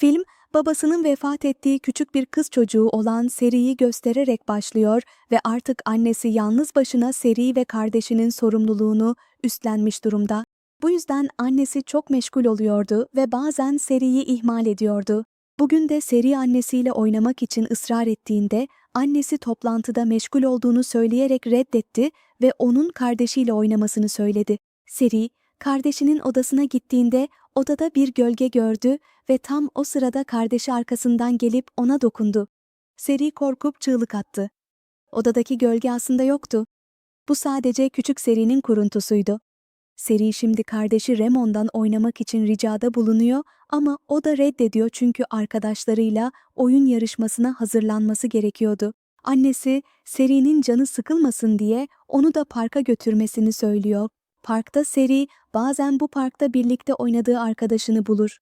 Film, babasının vefat ettiği küçük bir kız çocuğu olan Seri'yi göstererek başlıyor ve artık annesi yalnız başına Seri ve kardeşinin sorumluluğunu üstlenmiş durumda. Bu yüzden annesi çok meşgul oluyordu ve bazen Seri'yi ihmal ediyordu. Bugün de Seri annesiyle oynamak için ısrar ettiğinde annesi toplantıda meşgul olduğunu söyleyerek reddetti ve onun kardeşiyle oynamasını söyledi. Seri, kardeşinin odasına gittiğinde odada bir gölge gördü ve tam o sırada kardeşi arkasından gelip ona dokundu. Seri korkup çığlık attı. Odadaki gölge aslında yoktu. Bu sadece küçük Seri'nin kuruntusuydu. Seri şimdi kardeşi Ramon'dan oynamak için ricada bulunuyor ama o da reddediyor çünkü arkadaşlarıyla oyun yarışmasına hazırlanması gerekiyordu. Annesi Seri'nin canı sıkılmasın diye onu da parka götürmesini söylüyor. Parkta Seri bazen bu parkta birlikte oynadığı arkadaşını bulur.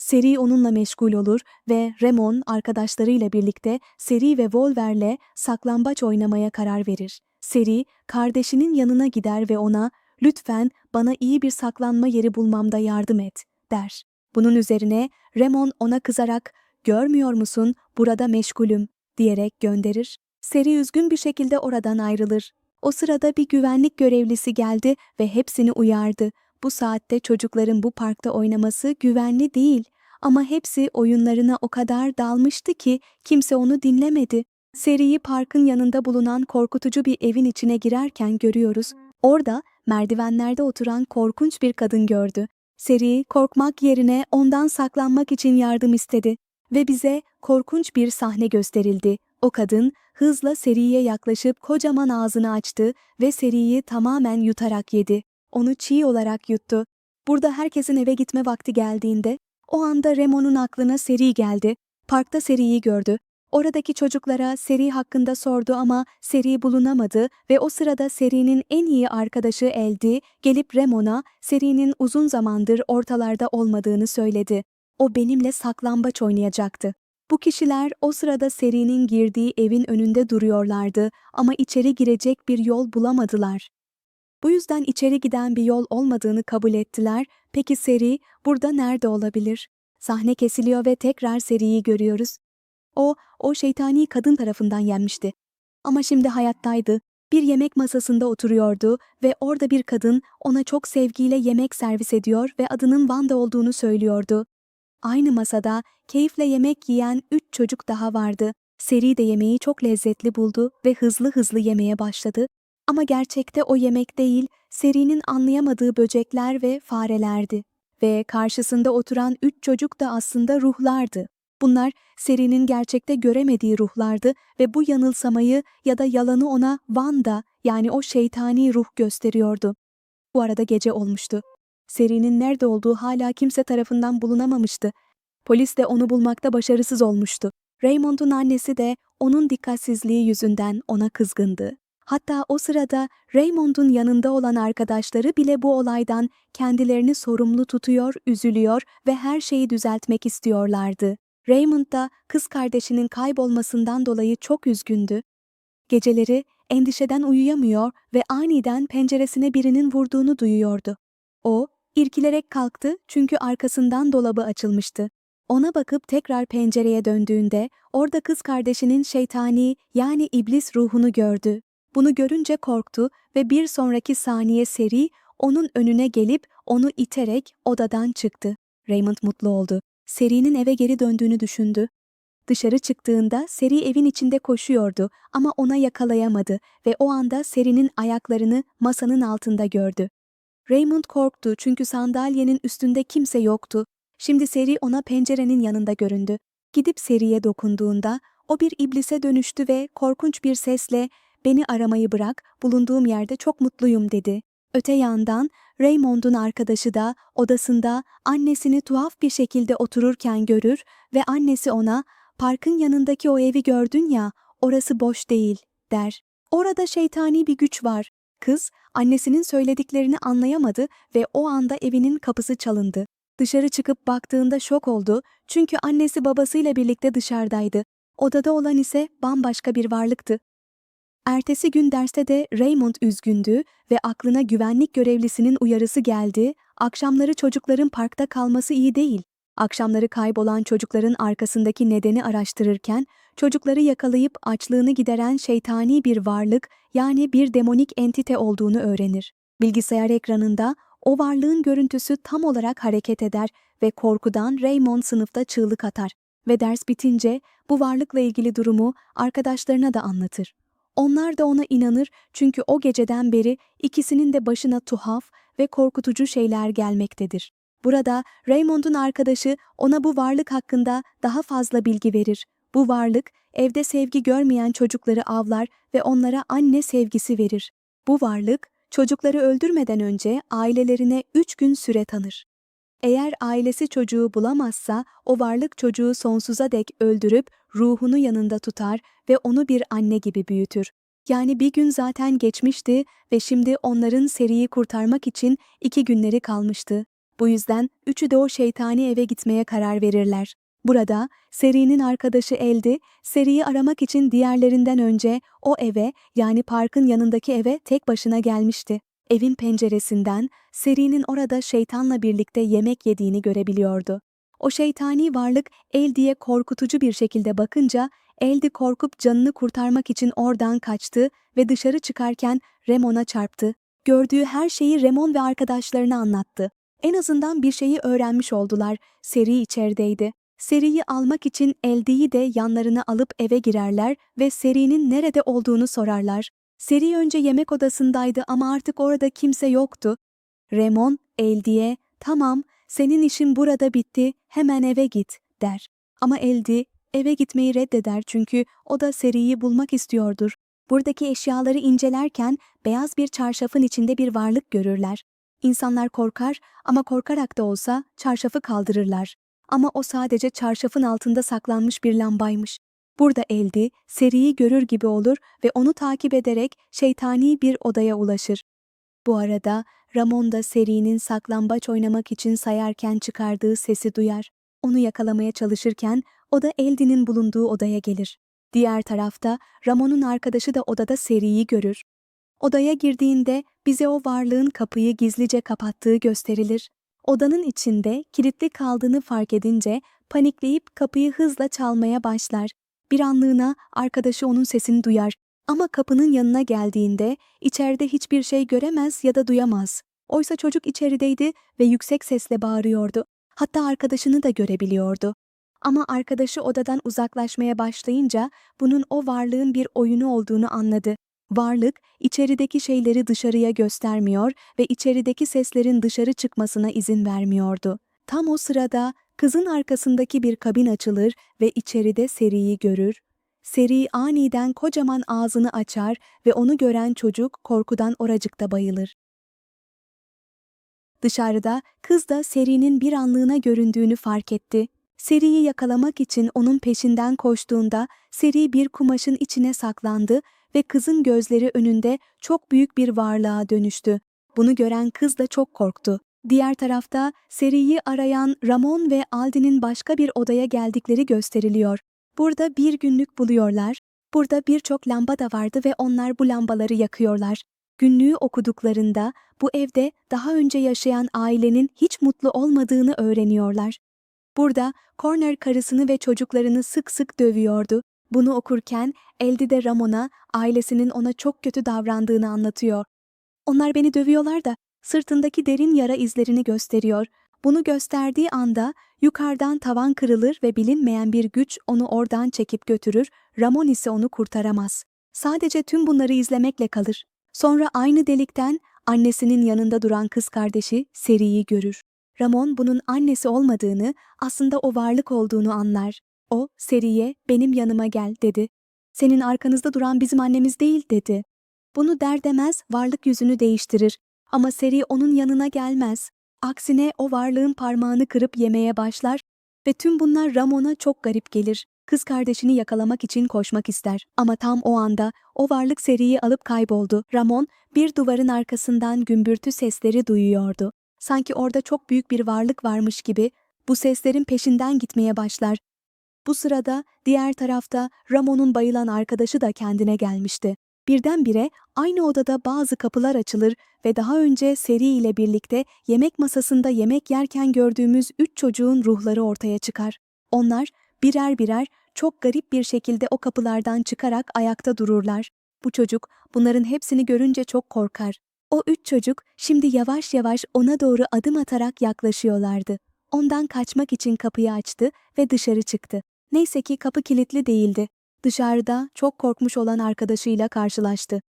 Seri onunla meşgul olur ve Ramon arkadaşlarıyla birlikte Seri ve Wolver'le saklambaç oynamaya karar verir. Seri kardeşinin yanına gider ve ona "Lütfen bana iyi bir saklanma yeri bulmamda yardım et." der. Bunun üzerine Ramon ona kızarak "Görmüyor musun? Burada meşgulüm." diyerek gönderir. Seri üzgün bir şekilde oradan ayrılır. O sırada bir güvenlik görevlisi geldi ve hepsini uyardı. Bu saatte çocukların bu parkta oynaması güvenli değil ama hepsi oyunlarına o kadar dalmıştı ki kimse onu dinlemedi. Seriyi parkın yanında bulunan korkutucu bir evin içine girerken görüyoruz. Orada merdivenlerde oturan korkunç bir kadın gördü. Seri korkmak yerine ondan saklanmak için yardım istedi ve bize korkunç bir sahne gösterildi. O kadın hızla Seri'ye yaklaşıp kocaman ağzını açtı ve Seri'yi tamamen yutarak yedi. Onu çiğ olarak yuttu. Burada herkesin eve gitme vakti geldiğinde o anda Remo'nun aklına Seri geldi. Parkta Seri'yi gördü. Oradaki çocuklara Seri hakkında sordu ama Seri bulunamadı ve o sırada Seri'nin en iyi arkadaşı Eldi gelip Remon'a Seri'nin uzun zamandır ortalarda olmadığını söyledi. O benimle saklambaç oynayacaktı. Bu kişiler o sırada Seri'nin girdiği evin önünde duruyorlardı ama içeri girecek bir yol bulamadılar. Bu yüzden içeri giden bir yol olmadığını kabul ettiler. Peki Seri burada nerede olabilir? Sahne kesiliyor ve tekrar Seri'yi görüyoruz. O, o şeytani kadın tarafından yenmişti. Ama şimdi hayattaydı. Bir yemek masasında oturuyordu ve orada bir kadın ona çok sevgiyle yemek servis ediyor ve adının Wanda olduğunu söylüyordu. Aynı masada keyifle yemek yiyen üç çocuk daha vardı. Seri de yemeği çok lezzetli buldu ve hızlı hızlı yemeye başladı. Ama gerçekte o yemek değil, Seri'nin anlayamadığı böcekler ve farelerdi. Ve karşısında oturan üç çocuk da aslında ruhlardı. Bunlar Seri'nin gerçekte göremediği ruhlardı ve bu yanılsamayı ya da yalanı ona Wanda yani o şeytani ruh gösteriyordu. Bu arada gece olmuştu. Seri'nin nerede olduğu hala kimse tarafından bulunamamıştı. Polis de onu bulmakta başarısız olmuştu. Raymond'un annesi de onun dikkatsizliği yüzünden ona kızgındı. Hatta o sırada Raymond'un yanında olan arkadaşları bile bu olaydan kendilerini sorumlu tutuyor, üzülüyor ve her şeyi düzeltmek istiyorlardı. Raymond da kız kardeşinin kaybolmasından dolayı çok üzgündü. Geceleri endişeden uyuyamıyor ve aniden penceresine birinin vurduğunu duyuyordu. O, irkilerek kalktı çünkü arkasından dolabı açılmıştı. Ona bakıp tekrar pencereye döndüğünde orada kız kardeşinin şeytani yani iblis ruhunu gördü. Bunu görünce korktu ve bir sonraki saniye seri onun önüne gelip onu iterek odadan çıktı. Raymond mutlu oldu. Seri'nin eve geri döndüğünü düşündü. Dışarı çıktığında Seri evin içinde koşuyordu ama ona yakalayamadı ve o anda Seri'nin ayaklarını masanın altında gördü. Raymond korktu çünkü sandalyenin üstünde kimse yoktu. Şimdi Seri ona pencerenin yanında göründü. Gidip Seri'ye dokunduğunda o bir iblise dönüştü ve korkunç bir sesle "Beni aramayı bırak, bulunduğum yerde çok mutluyum." dedi. Öte yandan Raymond'un arkadaşı da odasında annesini tuhaf bir şekilde otururken görür ve annesi ona "Parkın yanındaki o evi gördün ya, orası boş değil." der. Orada şeytani bir güç var. Kız annesinin söylediklerini anlayamadı ve o anda evinin kapısı çalındı. Dışarı çıkıp baktığında şok oldu çünkü annesi babasıyla birlikte dışarıdaydı. Odada olan ise bambaşka bir varlıktı. Ertesi gün derste de Raymond üzgündü ve aklına güvenlik görevlisinin uyarısı geldi. Akşamları çocukların parkta kalması iyi değil. Akşamları kaybolan çocukların arkasındaki nedeni araştırırken, çocukları yakalayıp açlığını gideren şeytani bir varlık yani bir demonik entite olduğunu öğrenir. Bilgisayar ekranında o varlığın görüntüsü tam olarak hareket eder ve korkudan Raymond sınıfta çığlık atar ve ders bitince bu varlıkla ilgili durumu arkadaşlarına da anlatır. Onlar da ona inanır çünkü o geceden beri ikisinin de başına tuhaf ve korkutucu şeyler gelmektedir. Burada Raymond'un arkadaşı ona bu varlık hakkında daha fazla bilgi verir. Bu varlık evde sevgi görmeyen çocukları avlar ve onlara anne sevgisi verir. Bu varlık çocukları öldürmeden önce ailelerine üç gün süre tanır. Eğer ailesi çocuğu bulamazsa o varlık çocuğu sonsuza dek öldürüp ruhunu yanında tutar ve onu bir anne gibi büyütür. Yani bir gün zaten geçmişti ve şimdi onların seriyi kurtarmak için iki günleri kalmıştı. Bu yüzden üçü de o şeytani eve gitmeye karar verirler. Burada serinin arkadaşı Eldi, seriyi aramak için diğerlerinden önce o eve yani parkın yanındaki eve tek başına gelmişti. Evin penceresinden serinin orada şeytanla birlikte yemek yediğini görebiliyordu. O şeytani varlık Eldi'ye korkutucu bir şekilde bakınca Eldi korkup canını kurtarmak için oradan kaçtı ve dışarı çıkarken Remon'a çarptı. Gördüğü her şeyi Remon ve arkadaşlarına anlattı. En azından bir şeyi öğrenmiş oldular. Seri içerideydi. Seriyi almak için Eldi'yi de yanlarına alıp eve girerler ve serinin nerede olduğunu sorarlar. Seri önce yemek odasındaydı ama artık orada kimse yoktu. Remon, Eldi'ye, tamam senin işin burada bitti, hemen eve git, der. Ama Eldi, eve gitmeyi reddeder çünkü o da seriyi bulmak istiyordur. Buradaki eşyaları incelerken beyaz bir çarşafın içinde bir varlık görürler. İnsanlar korkar ama korkarak da olsa çarşafı kaldırırlar. Ama o sadece çarşafın altında saklanmış bir lambaymış. Burada Eldi, seriyi görür gibi olur ve onu takip ederek şeytani bir odaya ulaşır. Bu arada Ramon da serinin saklambaç oynamak için sayarken çıkardığı sesi duyar. Onu yakalamaya çalışırken o da Eldi'nin bulunduğu odaya gelir. Diğer tarafta Ramon'un arkadaşı da odada seriyi görür. Odaya girdiğinde bize o varlığın kapıyı gizlice kapattığı gösterilir. Odanın içinde kilitli kaldığını fark edince panikleyip kapıyı hızla çalmaya başlar. Bir anlığına arkadaşı onun sesini duyar ama kapının yanına geldiğinde içeride hiçbir şey göremez ya da duyamaz. Oysa çocuk içerideydi ve yüksek sesle bağırıyordu. Hatta arkadaşını da görebiliyordu. Ama arkadaşı odadan uzaklaşmaya başlayınca bunun o varlığın bir oyunu olduğunu anladı. Varlık içerideki şeyleri dışarıya göstermiyor ve içerideki seslerin dışarı çıkmasına izin vermiyordu. Tam o sırada kızın arkasındaki bir kabin açılır ve içeride Seri'yi görür. Seri aniden kocaman ağzını açar ve onu gören çocuk korkudan oracıkta bayılır. Dışarıda kız da Seri'nin bir anlığına göründüğünü fark etti. Seri'yi yakalamak için onun peşinden koştuğunda Seri bir kumaşın içine saklandı ve kızın gözleri önünde çok büyük bir varlığa dönüştü. Bunu gören kız da çok korktu. Diğer tarafta Seri'yi arayan Ramon ve Aldi'nin başka bir odaya geldikleri gösteriliyor. Burada bir günlük buluyorlar. Burada birçok lamba da vardı ve onlar bu lambaları yakıyorlar. Günlüğü okuduklarında bu evde daha önce yaşayan ailenin hiç mutlu olmadığını öğreniyorlar. Burada Corner karısını ve çocuklarını sık sık dövüyordu. Bunu okurken Eldi de Ramon'a ailesinin ona çok kötü davrandığını anlatıyor. Onlar beni dövüyorlar da sırtındaki derin yara izlerini gösteriyor. Bunu gösterdiği anda yukarıdan tavan kırılır ve bilinmeyen bir güç onu oradan çekip götürür, Ramon ise onu kurtaramaz. Sadece tüm bunları izlemekle kalır. Sonra aynı delikten annesinin yanında duran kız kardeşi Seri'yi görür. Ramon bunun annesi olmadığını, aslında o varlık olduğunu anlar. O, Seri'ye benim yanıma gel dedi. Senin arkanızda duran bizim annemiz değil dedi. Bunu der demez varlık yüzünü değiştirir. Ama Seri onun yanına gelmez. Aksine o varlığın parmağını kırıp yemeye başlar ve tüm bunlar Ramon'a çok garip gelir. Kız kardeşini yakalamak için koşmak ister. Ama tam o anda o varlık Seri'yi alıp kayboldu. Ramon bir duvarın arkasından gümbürtü sesleri duyuyordu. Sanki orada çok büyük bir varlık varmış gibi bu seslerin peşinden gitmeye başlar. Bu sırada diğer tarafta Ramon'un bayılan arkadaşı da kendine gelmişti. Birdenbire aynı odada bazı kapılar açılır ve daha önce Seri ile birlikte yemek masasında yemek yerken gördüğümüz üç çocuğun ruhları ortaya çıkar. Onlar birer birer çok garip bir şekilde o kapılardan çıkarak ayakta dururlar. Bu çocuk bunların hepsini görünce çok korkar. O üç çocuk şimdi yavaş yavaş ona doğru adım atarak yaklaşıyorlardı. Ondan kaçmak için kapıyı açtı ve dışarı çıktı. Neyse ki kapı kilitli değildi. Dışarıda çok korkmuş olan arkadaşıyla karşılaştı.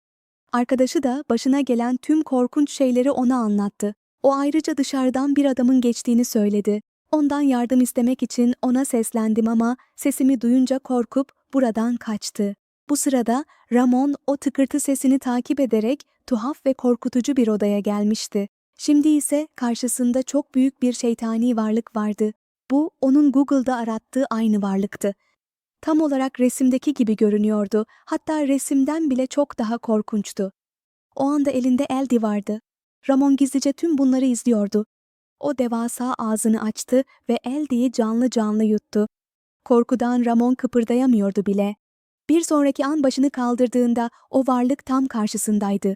Arkadaşı da başına gelen tüm korkunç şeyleri ona anlattı. O ayrıca dışarıdan bir adamın geçtiğini söyledi. Ondan yardım istemek için ona seslendim ama sesimi duyunca korkup buradan kaçtı. Bu sırada Ramon o tıkırtı sesini takip ederek tuhaf ve korkutucu bir odaya gelmişti. Şimdi ise karşısında çok büyük bir şeytani varlık vardı. Bu onun Google'da arattığı aynı varlıktı. Tam olarak resimdeki gibi görünüyordu. Hatta resimden bile çok daha korkunçtu. O anda elinde Eldi vardı. Ramon gizlice tüm bunları izliyordu. O devasa ağzını açtı ve Eldi'yi canlı canlı yuttu. Korkudan Ramon kıpırdayamıyordu bile. Bir sonraki an başını kaldırdığında o varlık tam karşısındaydı.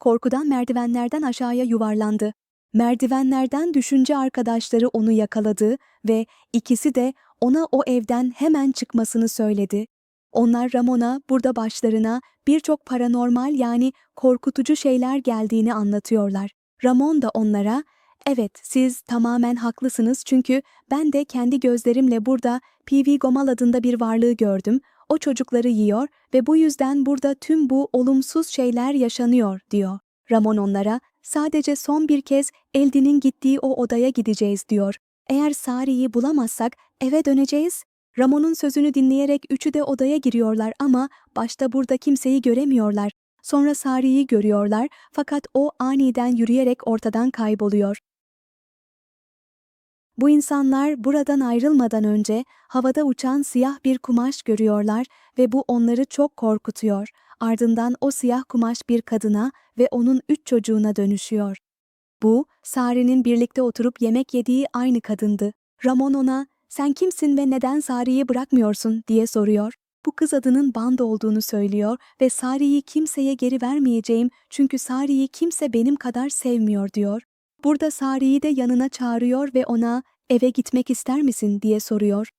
Korkudan merdivenlerden aşağıya yuvarlandı. Merdivenlerden düşünce arkadaşları onu yakaladı ve ikisi de ona o evden hemen çıkmasını söyledi. Onlar Ramon'a burada başlarına birçok paranormal yani korkutucu şeyler geldiğini anlatıyorlar. Ramon da onlara, evet siz tamamen haklısınız çünkü ben de kendi gözlerimle burada P.V. Gomal adında bir varlığı gördüm. O çocukları yiyor ve bu yüzden burada tüm bu olumsuz şeyler yaşanıyor diyor. Ramon onlara sadece son bir kez Eldin'in gittiği o odaya gideceğiz diyor. Eğer Sari'yi bulamazsak eve döneceğiz. Ramon'un sözünü dinleyerek üçü de odaya giriyorlar ama başta burada kimseyi göremiyorlar. Sonra Sari'yi görüyorlar fakat o aniden yürüyerek ortadan kayboluyor. Bu insanlar buradan ayrılmadan önce havada uçan siyah bir kumaş görüyorlar ve bu onları çok korkutuyor. Ardından o siyah kumaş bir kadına ve onun üç çocuğuna dönüşüyor. Bu, Sari'nin birlikte oturup yemek yediği aynı kadındı. Ramon ona, sen kimsin ve neden Sari'yi bırakmıyorsun diye soruyor. Bu kız adının Banda olduğunu söylüyor ve Sari'yi kimseye geri vermeyeceğim çünkü Sari'yi kimse benim kadar sevmiyor diyor. Burada Sari'yi de yanına çağırıyor ve ona eve gitmek ister misin diye soruyor.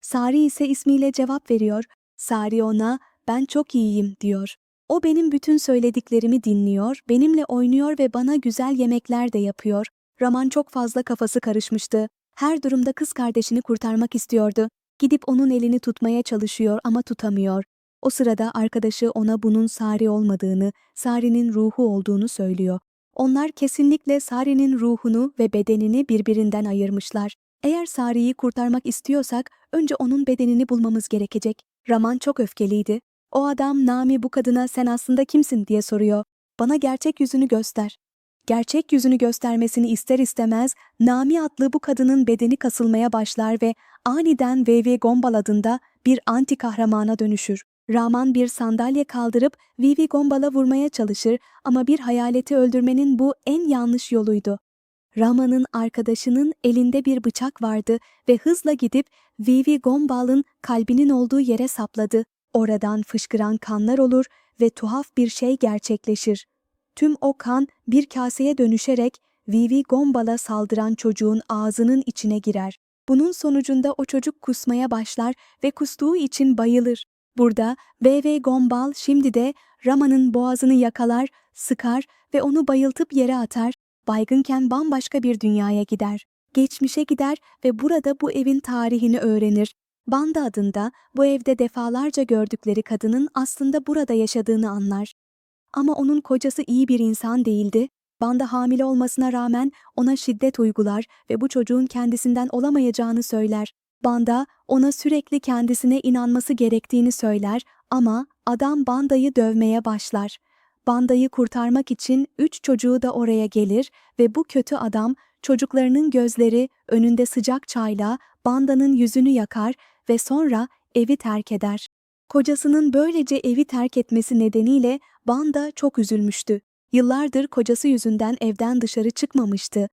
Sari ise ismiyle cevap veriyor. Sari ona ben çok iyiyim diyor. O benim bütün söylediklerimi dinliyor, benimle oynuyor ve bana güzel yemekler de yapıyor. Raman çok fazla kafası karışmıştı. Her durumda kız kardeşini kurtarmak istiyordu. Gidip onun elini tutmaya çalışıyor ama tutamıyor. O sırada arkadaşı ona bunun Sari olmadığını, Sari'nin ruhu olduğunu söylüyor. Onlar kesinlikle Sari'nin ruhunu ve bedenini birbirinden ayırmışlar. Eğer Sari'yi kurtarmak istiyorsak önce onun bedenini bulmamız gerekecek. Raman çok öfkeliydi. O adam Nami bu kadına sen aslında kimsin diye soruyor. Bana gerçek yüzünü göster. Gerçek yüzünü göstermesini ister istemez Nami adlı bu kadının bedeni kasılmaya başlar ve aniden Vivi Gombal adında bir anti kahramana dönüşür. Raman bir sandalye kaldırıp Vivi Gombal'a vurmaya çalışır ama bir hayaleti öldürmenin bu en yanlış yoluydu. Rama'nın arkadaşının elinde bir bıçak vardı ve hızla gidip Vivi Gombal'ın kalbinin olduğu yere sapladı. Oradan fışkıran kanlar olur ve tuhaf bir şey gerçekleşir. Tüm o kan bir kaseye dönüşerek Vivi Gombal'a saldıran çocuğun ağzının içine girer. Bunun sonucunda o çocuk kusmaya başlar ve kustuğu için bayılır. Burada V.V. Gombal şimdi de Rama'nın boğazını yakalar, sıkar ve onu bayıltıp yere atar, baygınken bambaşka bir dünyaya gider. Geçmişe gider ve burada bu evin tarihini öğrenir. Banda adında bu evde defalarca gördükleri kadının aslında burada yaşadığını anlar. Ama onun kocası iyi bir insan değildi. Banda hamile olmasına rağmen ona şiddet uygular ve bu çocuğun kendisinden olamayacağını söyler. Banda ona sürekli kendisine inanması gerektiğini söyler ama adam Banda'yı dövmeye başlar. Banda'yı kurtarmak için üç çocuğu da oraya gelir ve bu kötü adam çocuklarının gözleri önünde sıcak çayla Banda'nın yüzünü yakar ve sonra evi terk eder. Kocasının böylece evi terk etmesi nedeniyle Banda çok üzülmüştü. Yıllardır kocası yüzünden evden dışarı çıkmamıştı.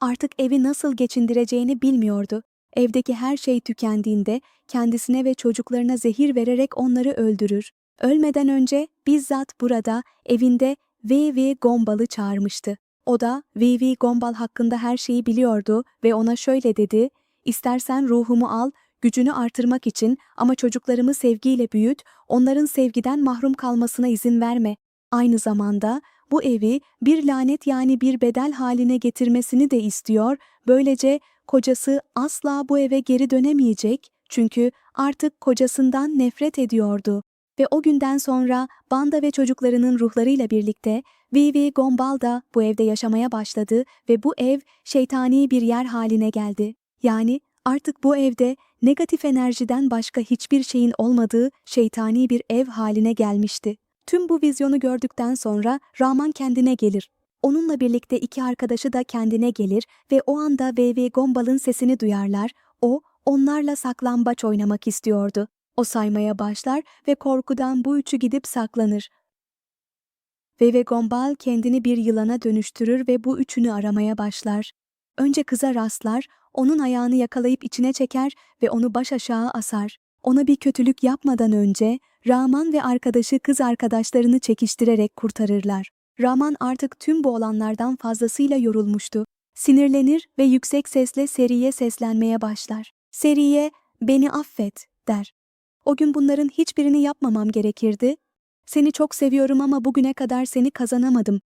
Artık evi nasıl geçindireceğini bilmiyordu. Evdeki her şey tükendiğinde kendisine ve çocuklarına zehir vererek onları öldürür. Ölmeden önce bizzat burada evinde V.V. Gombal'ı çağırmıştı. O da V.V. Gombal hakkında her şeyi biliyordu ve ona şöyle dedi, İstersen ruhumu al, gücünü artırmak için ama çocuklarımı sevgiyle büyüt, onların sevgiden mahrum kalmasına izin verme. Aynı zamanda bu evi bir lanet yani bir bedel haline getirmesini de istiyor, böylece kocası asla bu eve geri dönemeyecek çünkü artık kocasından nefret ediyordu. Ve o günden sonra Banda ve çocuklarının ruhlarıyla birlikte Vivi Gombal da bu evde yaşamaya başladı ve bu ev şeytani bir yer haline geldi. Yani artık bu evde negatif enerjiden başka hiçbir şeyin olmadığı şeytani bir ev haline gelmişti. Tüm bu vizyonu gördükten sonra Raman kendine gelir. Onunla birlikte iki arkadaşı da kendine gelir ve o anda V.V. Gombal'ın sesini duyarlar. O, onlarla saklambaç oynamak istiyordu. O saymaya başlar ve korkudan bu üçü gidip saklanır. V.V. Gombal kendini bir yılana dönüştürür ve bu üçünü aramaya başlar. Önce kıza rastlar, onun ayağını yakalayıp içine çeker ve onu baş aşağı asar. Ona bir kötülük yapmadan önce Raman ve arkadaşı kız arkadaşlarını çekiştirerek kurtarırlar. Raman artık tüm bu olanlardan fazlasıyla yorulmuştu. Sinirlenir ve yüksek sesle Seri'ye seslenmeye başlar. Seri'ye, beni affet, der. O gün bunların hiçbirini yapmamam gerekirdi. Seni çok seviyorum ama bugüne kadar seni kazanamadım.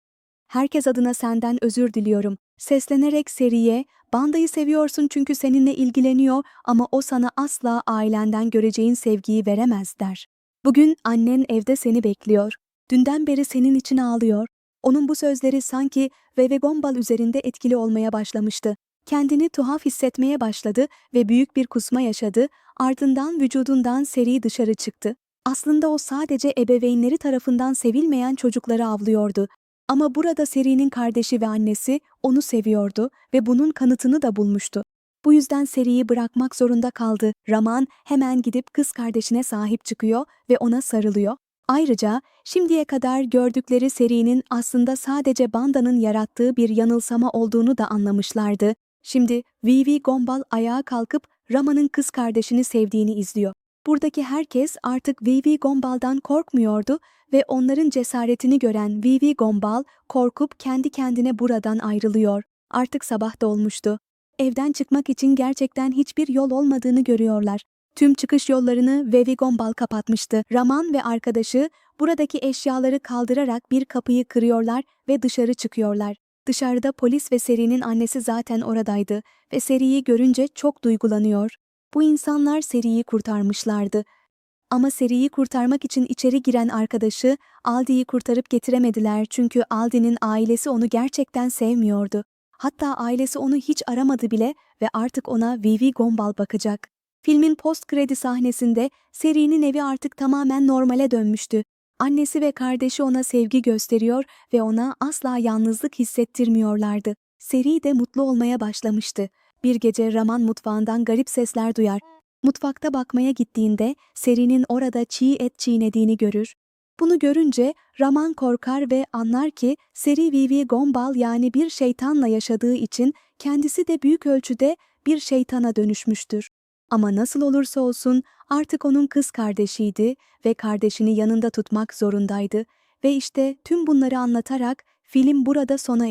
Herkes adına senden özür diliyorum. Seslenerek Seri'ye, Banda'yı seviyorsun çünkü seninle ilgileniyor ama o sana asla ailenden göreceğin sevgiyi veremez der. Bugün annen evde seni bekliyor. Dünden beri senin için ağlıyor. Onun bu sözleri sanki Veve Gombal üzerinde etkili olmaya başlamıştı. Kendini tuhaf hissetmeye başladı ve büyük bir kusma yaşadı, ardından vücudundan seri dışarı çıktı. Aslında o sadece ebeveynleri tarafından sevilmeyen çocukları avlıyordu. Ama burada Seri'nin kardeşi ve annesi onu seviyordu ve bunun kanıtını da bulmuştu. Bu yüzden Seri'yi bırakmak zorunda kaldı. Raman hemen gidip kız kardeşine sahip çıkıyor ve ona sarılıyor. Ayrıca şimdiye kadar gördükleri serinin aslında sadece Banda'nın yarattığı bir yanılsama olduğunu da anlamışlardı. Şimdi Vivi Gombal ayağa kalkıp Rama'nın kız kardeşini sevdiğini izliyor. Buradaki herkes artık Vivi Gombal'dan korkmuyordu ve onların cesaretini gören Vivi Gombal korkup kendi kendine buradan ayrılıyor. Artık sabah da olmuştu. Evden çıkmak için gerçekten hiçbir yol olmadığını görüyorlar. Tüm çıkış yollarını Vivi Gombal kapatmıştı. Raman ve arkadaşı buradaki eşyaları kaldırarak bir kapıyı kırıyorlar ve dışarı çıkıyorlar. Dışarıda polis ve Seri'nin annesi zaten oradaydı ve Seri'yi görünce çok duygulanıyor. Bu insanlar Seri'yi kurtarmışlardı. Ama Seri'yi kurtarmak için içeri giren arkadaşı Aldi'yi kurtarıp getiremediler çünkü Aldi'nin ailesi onu gerçekten sevmiyordu. Hatta ailesi onu hiç aramadı bile ve artık ona Vivi Gombal bakacak. Filmin post kredi sahnesinde Seri'nin evi artık tamamen normale dönmüştü. Annesi ve kardeşi ona sevgi gösteriyor ve ona asla yalnızlık hissettirmiyorlardı. Seri de mutlu olmaya başlamıştı. Bir gece Raman mutfağından garip sesler duyar. Mutfakta bakmaya gittiğinde Seri'nin orada çiğ et çiğnediğini görür. Bunu görünce Raman korkar ve anlar ki Seri Vivi Gombal yani bir şeytanla yaşadığı için kendisi de büyük ölçüde bir şeytana dönüşmüştür. Ama nasıl olursa olsun artık onun kız kardeşiydi ve kardeşini yanında tutmak zorundaydı ve işte tüm bunları anlatarak film burada sona